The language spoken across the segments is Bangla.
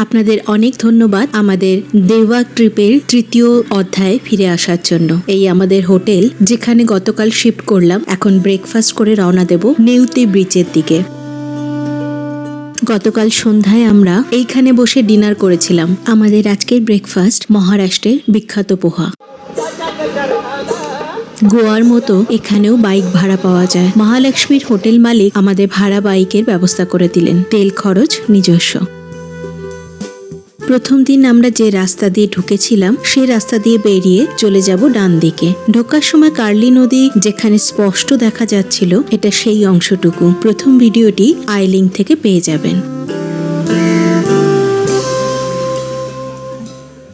আপনাদের অনেক ধন্যবাদ আমাদের দেওয়া ট্রিপের তৃতীয় অধ্যায়ে ফিরে আসার জন্য। এই আমাদের হোটেল যেখানে গতকাল শিফট করলাম, এখন ব্রেকফাস্ট করে রওনা দেব নেউতে ব্রিজের দিকে। গতকাল সন্ধ্যায় আমরা এইখানে বসে ডিনার করেছিলাম। আমাদের আজকের ব্রেকফাস্ট মহারাষ্ট্রের বিখ্যাত পোহা। গোয়ার মতো এখানেও বাইক ভাড়া পাওয়া যায়। মহালক্ষ্মীর হোটেল মালিক আমাদের ভাড়া বাইকের ব্যবস্থা করে দিলেন। তেল খরচ নিজস্ব। প্রথম দিন আমরা যে রাস্তা দিয়ে ঢুকেছিলাম, সেই রাস্তা দিয়ে বেরিয়ে চলে যাব ডান দিকে। ঢোকার সময় কার্লি নদী যেখানে স্পষ্ট দেখা যাচ্ছিল, এটা সেই অংশটুকু। প্রথম ভিডিওটি আইলিং থেকে পেয়ে যাবেন।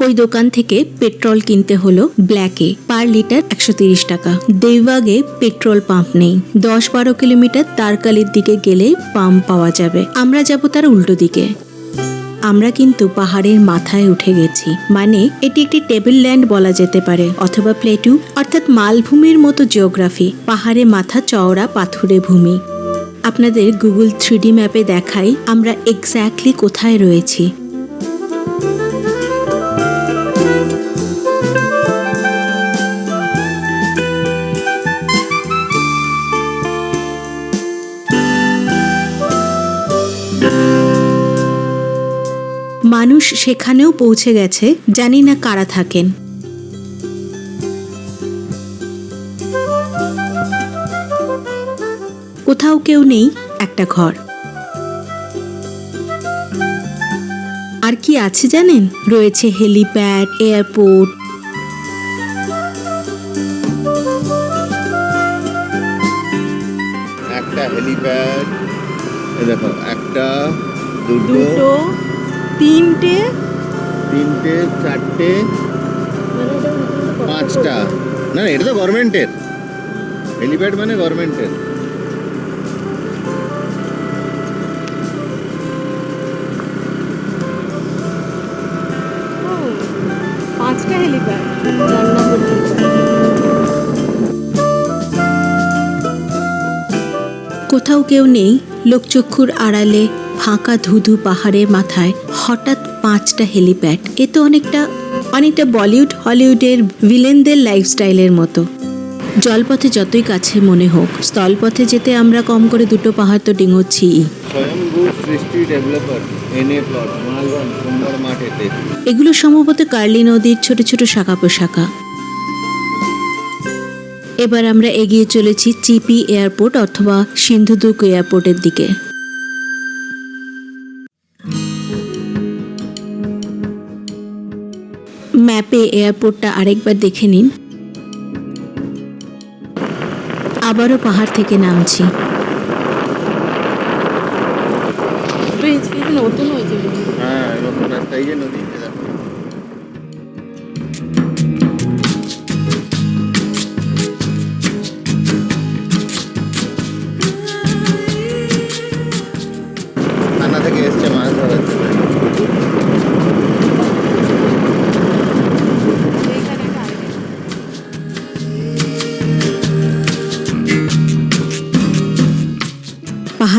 ওই দোকান থেকে পেট্রোল কিনতে হলো ব্ল্যাকে। পার লিটার একশো টাকা। দেওবাগে পেট্রোল পাম্প নেই। দশ বারো কিলোমিটার তারকালির দিকে গেলে পাম্প পাওয়া যাবে। আমরা যাব তার উল্টো দিকে। আমরা কিন্তু পাহাড়ের মাথায় উঠে গেছি। মানে এটি একটি টেবিল ল্যান্ড বলা যেতে পারে, অথবা প্লেটু, অর্থাৎ মালভূমির মতো জিওগ্রাফি, পাহাড়ে মাথা চওড়া পাথুরে ভূমি। আপনাদের গুগল থ্রিডি ম্যাপে দেখাই আমরা এক্স্যাক্টলি কোথায় রয়েছি। মানুষ সেখানেও পৌঁছে গেছে জানি না কারা থাকেন। কোথাও কেউ নেই একটা ঘর। আর কি আছে জানেন? রয়েছে হেলিপ্যাড এয়ারপোর্ট। একটা হেলিপ্যাড দেখো একটা দুটো দুটো তিনটে? তিনটে চারটে পাঁচটা। না না এটা তো গভর্নমেন্টের হেলিপ্যাড মানে গভর্নমেন্টের পাঁচটা হেলিপ্যাড চার নম্বর কোথাও কেউ নেই লোকচক্ষুর আড়ালে ফাঁকা ধুধু পাহাড়ের মাথায় হঠাৎ পাঁচটা হেলিপ্যাড। এ তো অনেকটা অনেকটা বলিউড হলিউডের ভিলেনদের লাইফস্টাইলের মতো। জলপথে যতই কাছে মনে হোক স্থলপথে যেতে আমরা কম করে দুটো পাহাড় তো এতে। এগুলো সম্ভবত কার্লি নদীর ছোট ছোট শাখা পোশাখা এবার আমরা এগিয়ে চলেছি চিপি এয়ারপোর্ট অথবা সিন্ধুদুর্গ এয়ারপোর্টের দিকে। ম্যাপে এয়ারপোর্টটা আরেকবার দেখে নিন। আবারও পাহাড় থেকে নামছি। নতুন হয়েছে। হ্যাঁ এরকম রাস্তা এই যে নদী।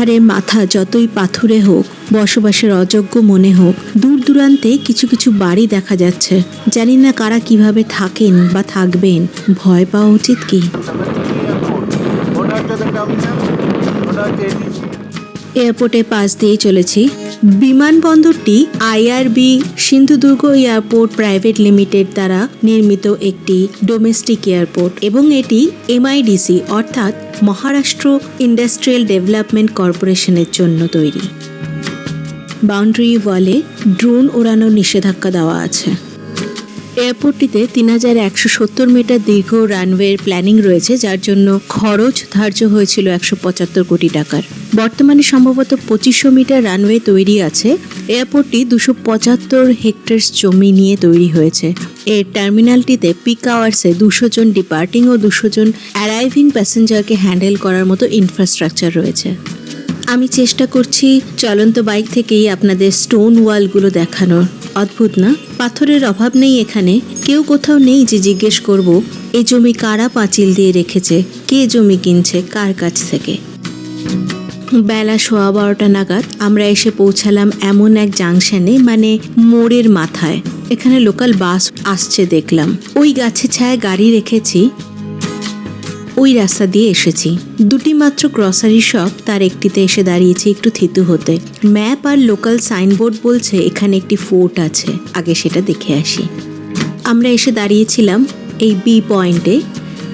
পাহাড়ের মাথা যতই পাথুরে হোক বসবাসের অযোগ্য মনে হোক দূর দূরান্তে কিছু কিছু বাড়ি দেখা যাচ্ছে। জানি না কারা কীভাবে থাকেন বা থাকবেন ভয় পাওয়া উচিত কি? এয়ারপোর্টের পাশ দিয়ে চলেছি। বিমানবন্দরটি IRB Sindhudurg airport private limited দ্বারা নির্মিত একটি ডোমেস্টিক এয়ারপোর্ট এবং এটি এমআইডিসি অর্থাৎ মহারাষ্ট্র ইন্ডাস্ট্রিয়াল ডেভেলপমেন্ট কর্পোরেশনের জন্য তৈরি। বাউন্ডারি ওয়ালে ড্রোন ওড়ানোর নিষেধাজ্ঞা দেওয়া আছে। এয়ারপোর্টটিতে তিন হাজার একশো সত্তর মিটার দীর্ঘ রানওয়ের প্ল্যানিং রয়েছে, যার জন্য খরচ ধার্য হয়েছিল একশো পঁচাত্তর কোটি টাকার। বর্তমানে সম্ভবত পঁচিশশো মিটার রানওয়ে তৈরি আছে। এয়ারপোর্টটি দুশো পঁচাত্তর হেক্টরস জমি নিয়ে তৈরি হয়েছে। এর টার্মিনালটিতে পিক আওয়ার্সে দুশো জন ডিপার্টিং ও দুশো জন অ্যারাইভিং প্যাসেঞ্জারকে হ্যান্ডেল করার মতো ইনফ্রাস্ট্রাকচার রয়েছে। আমি চেষ্টা করছি চলন্ত বাইক থেকেই আপনাদের স্টোন ওয়ালগুলো দেখানোর। অদ্ভুত না? পাথরের অভাব নেই এখানে। কেউ কোথাও নেই যে জিজ্ঞেস করব, এ জমি কারা পাঁচিল দিয়ে রেখেছে? কে জমি কিনছে? কার কাছ থেকে? বেলা সোয়া বারোটা নাগাদ আমরা এসে পৌঁছালাম এমন এক জাংশনে মানে মোড়ের মাথায়। এখানে লোকাল বাস আসছে দেখলাম। ওই গাছে ছায় গাড়ি রেখেছি ওই রাস্তা দিয়ে এসেছি। দুটি মাত্র গ্রসারি শপ তার একটিতে এসে দাঁড়িয়েছি একটু থিতু হতে। ম্যাপ আর লোকাল সাইনবোর্ড বলছে এখানে একটি ফোর্ট আছে। আগে সেটা দেখে আসি। আমরা এসে দাঁড়িয়েছিলাম এই বি পয়েন্টে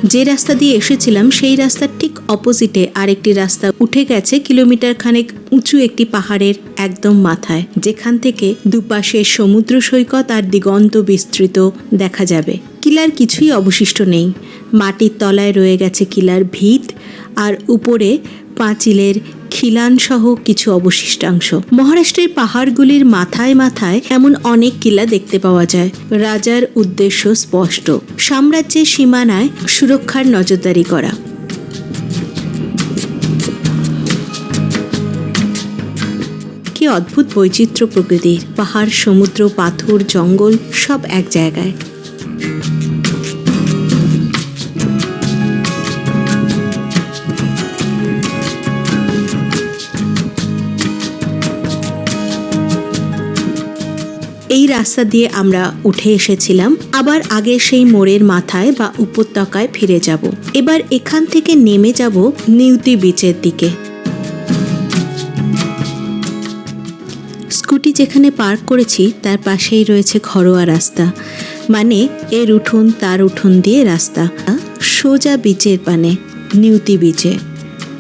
যে রাস্তা দিয়ে এসেছিলাম, সেই রাস্তার ঠিক অপোজিটে আরেকটি রাস্তা উঠে গেছে কিলোমিটার খানেক উঁচু একটি পাহাড়ের একদম মাথায়। যেখান থেকে দুপাশে সমুদ্র সৈকত আর দিগন্ত বিস্তৃত দেখা যাবে। কিলার কিছুই অবশিষ্ট নেই। মাটির তলায় রয়ে গেছে কিলার ভিত, আর উপরে পাঁচিলের খিলানসহ কিছু অবশিষ্টাংশ। মহারাষ্ট্রের পাহাড়গুলির মাথায় মাথায় এমন অনেক কিলা দেখতে পাওয়া যায়। রাজার উদ্দেশ্য স্পষ্ট। সাম্রাজ্যের সীমানায় সুরক্ষার নজরদারি করা। কি অদ্ভুত বৈচিত্র্য প্রকৃতির। পাহাড়, সমুদ্র, পাথর, জঙ্গল সব এক জায়গায়। এই রাস্তা দিয়ে আমরা উঠে এসেছিলাম। আবার আগে সেই মোড়ের মাথায় বা উপত্যকায় ফিরে যাব। এবার এখান থেকে নেমে যাব নিউতি বিচের দিকে। স্কুটি যেখানে পার্ক করেছি, তার পাশেই রয়েছে ঘরোয়া রাস্তা। মানে এর উঠোন তার উঠোন দিয়ে রাস্তা। সোজা বিচের পানে, নিউতি বিচে।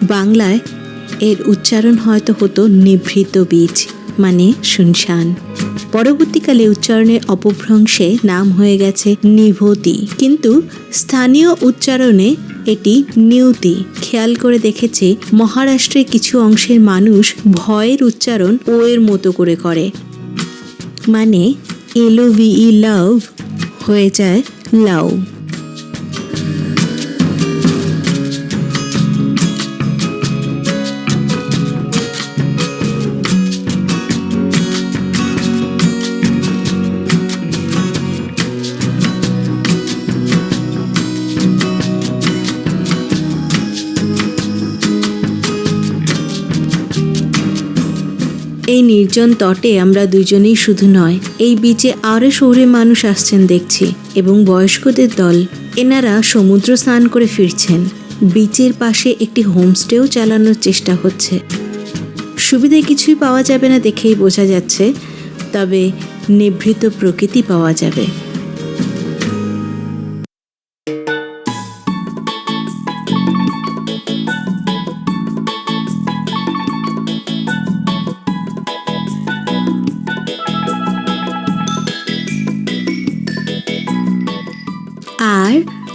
বাংলায় এর উচ্চারণ হয়তো হতো নিভৃত বীজ মানে শুনশান। পরবর্তীকালে উচ্চারণের অপভ্রংশে নাম হয়ে গেছে নিভতি। কিন্তু স্থানীয় উচ্চারণে এটি নিউতি। খেয়াল করে দেখেছি, মহারাষ্ট্রের কিছু অংশের মানুষ ভয়ের উচ্চারণ ও এর মতো করে করে। মানে এলোভিই লাভ হয়ে যায় লাউ নির্জন তটে আমরা দুজনেই শুধু নয়, এই বিচে আরও শহরে মানুষ আসছেন দেখছি এবং বয়স্কদের দল। এনারা সমুদ্র স্নান করে ফিরছেন। বিচের পাশে একটি হোমস্টেও চালানোর চেষ্টা হচ্ছে। সুবিধে কিছুই পাওয়া যাবে না দেখেই বোঝা যাচ্ছে, তবে নিভৃত প্রকৃতি পাওয়া যাবে।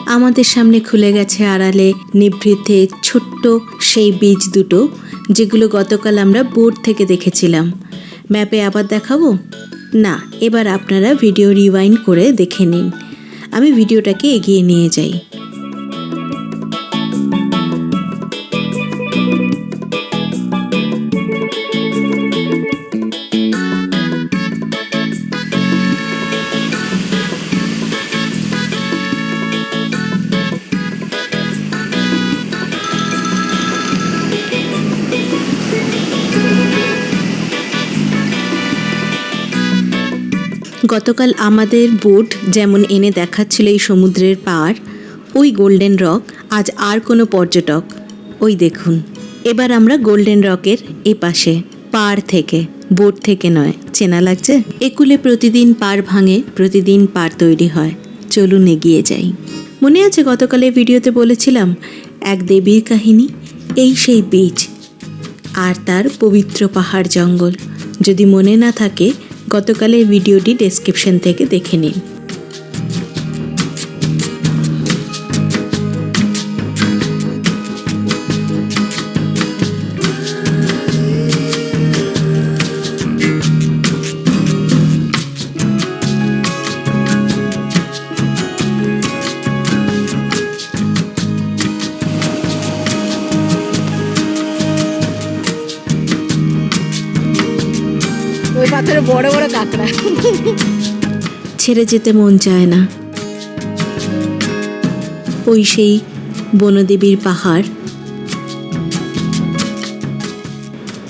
আমাদের সামনে খুলে গেছে আড়ালে নিভৃতে ছোট্ট সেই বীজ দুটো, যেগুলো গতকাল আমরা বোর্ড থেকে দেখেছিলাম। ম্যাপে আবার দেখাবো? না, এবার আপনারা ভিডিও রিওয়াইন্ড করে দেখে নিন। আমি ভিডিওটাকে এগিয়ে নিয়ে যাই। গতকাল আমাদের বোট যেমন এনে দেখাচ্ছিল এই সমুদ্রের পার, ওই গোল্ডেন রক আজ আর কোনো পর্যটক। ওই দেখুন। এবার আমরা গোল্ডেন রকের এ পাশে পার থেকে, বোট থেকে নয়, চেনা লাগছে? একুলে প্রতিদিন পার ভাঙে, প্রতিদিন পার তৈরি হয়। চলুন এগিয়ে যাই। মনে আছে গতকালের ভিডিওতে বলেছিলাম, এক দেবীর কাহিনী, এই সেই বীজ, আর তার পবিত্র পাহাড় জঙ্গল। যদি মনে না থাকে গতকালের ভিডিওটি ডেসক্রিপশন থেকে দেখে নিন। পাথরে বড় বড় কাঁকড়া। ছেড়ে যেতে মন চায় না। ওই সেই বনদেবীর পাহাড়,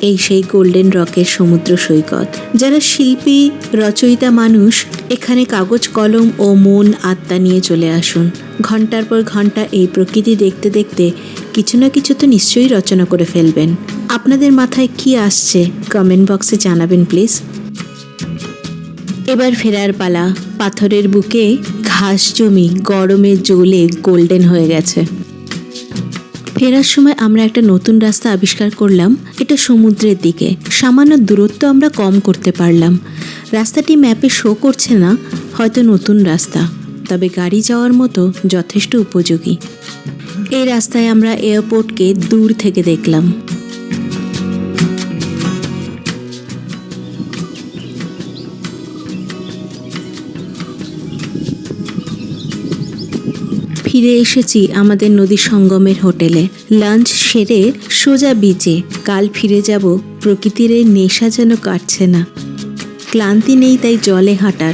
এই সেই গোল্ডেন রকের সমুদ্র সৈকত। যারা শিল্পী, রচয়িতা মানুষ, এখানে কাগজ, কলম ও মন আত্মা নিয়ে চলে আসুন। ঘণ্টার পর ঘণ্টা এই প্রকৃতি দেখতে দেখতে কিছু না কিছু তো নিশ্চয়ই রচনা করে ফেলবেন। আপনাদের মাথায় কি আসছে? কমেন্ট বক্সে জানাবেন প্লিজ এবার ফেরার পালা। পাথরের বুকে ঘাস জমি, গরমে জ্বলে গোল্ডেন হয়ে গেছে। ফেরার সময় আমরা একটা নতুন রাস্তা আবিষ্কার করলাম, এটা সমুদ্রের দিকে। সামান্য দূরত্ব আমরা কম করতে পারলাম। রাস্তাটি ম্যাপে শো করছে না, হয়তো নতুন রাস্তা। তবে গাড়ি যাওয়ার মতো যথেষ্ট উপযোগী। এই রাস্তায় আমরা এয়ারপোর্টকে দূর থেকে দেখলাম। ফিরে এসেছি আমাদের নদী সঙ্গমের হোটেলে। লাঞ্চ সেরে সোজা বিচে কাল ফিরে যাব, প্রকৃতির এই নেশা যেন কাটছে না। ক্লান্তি নেই তাই জলে হাঁটার।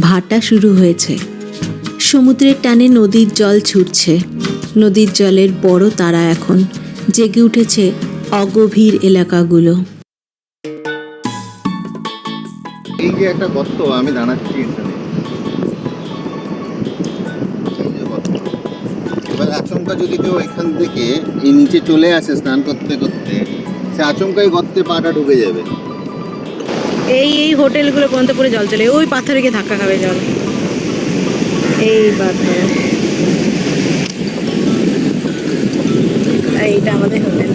ভাটা শুরু হয়েছে। সমুদ্রের টানে নদীর জল ছুটছে। নদীর জলের বড় তারা এখন, জেগে উঠেছে অগভীর এলাকাগুলো। এই যে একটা গর্ত, আমি দাঁড়াচ্ছি আচমকা যদি কেউ এখান থেকে এই নিচে চলে আসে স্নান করতে করতে সে আচমকাই গর্তে পাটা ঢুকে যাবে। এই এই হোটেলগুলো পর্যন্ত পুরো জল চলে ওই পাথরে গিয়ে ধাক্কা খাবে জল। এই পাথর। এইটা আমাদের হোটেল।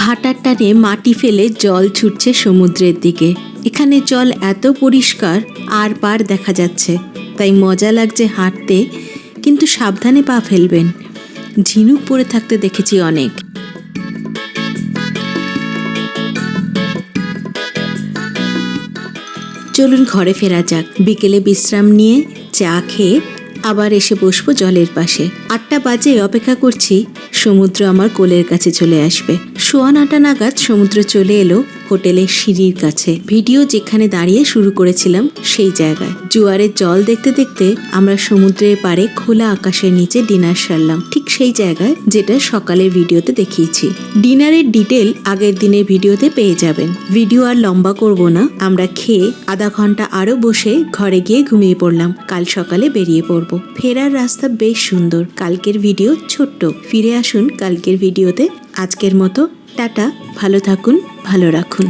ভাটার টানে মাটি ফেলে জল ছুটছে সমুদ্রের দিকে। এখানে জল এত পরিষ্কার আর পার দেখা যাচ্ছে। তাই মজা লাগছে হাঁটতে। সাবধানে পা ফেলবেন। ঝিনুক পরে থাকতে দেখেছি অনেক। চলুন ঘরে ফেরা যাক। বিকেলে বিশ্রাম নিয়ে চা খেয়ে আবার এসে বসবো জলের পাশে। আটটা বাজে, অপেক্ষা করছি। সমুদ্র আমার কোলের কাছে চলে আসবে। সোয়া আটা নাগাদ সমুদ্র চলে এলো। হোটেলের সিঁড়ির কাছে। ভিডিও যেখানে দাঁড়িয়ে শুরু করেছিলাম, সেই জায়গায়। জোয়ারের জল দেখতে দেখতে আমরা সমুদ্রের পাড়ে খোলা আকাশের নিচে ডিনার সারলাম। ঠিক সেই জায়গায় যেটা সকালের ভিডিওতে দেখিয়েছি। ডিনারের ডিটেল আগের দিনের ভিডিওতে পেয়ে যাবেন। ভিডিও আর লম্বা করব না। আমরা খেয়ে আধা ঘণ্টা আরও বসে ঘরে গিয়ে ঘুমিয়ে পড়লাম। কাল সকালে বেরিয়ে পড়ব। ফেরার রাস্তা বেশ সুন্দর। কালকের ভিডিও ছোট্ট। ফিরে আসুন কালকের ভিডিওতে। আজকের মতো টাটা ভালো থাকুন ভালো রাখুন।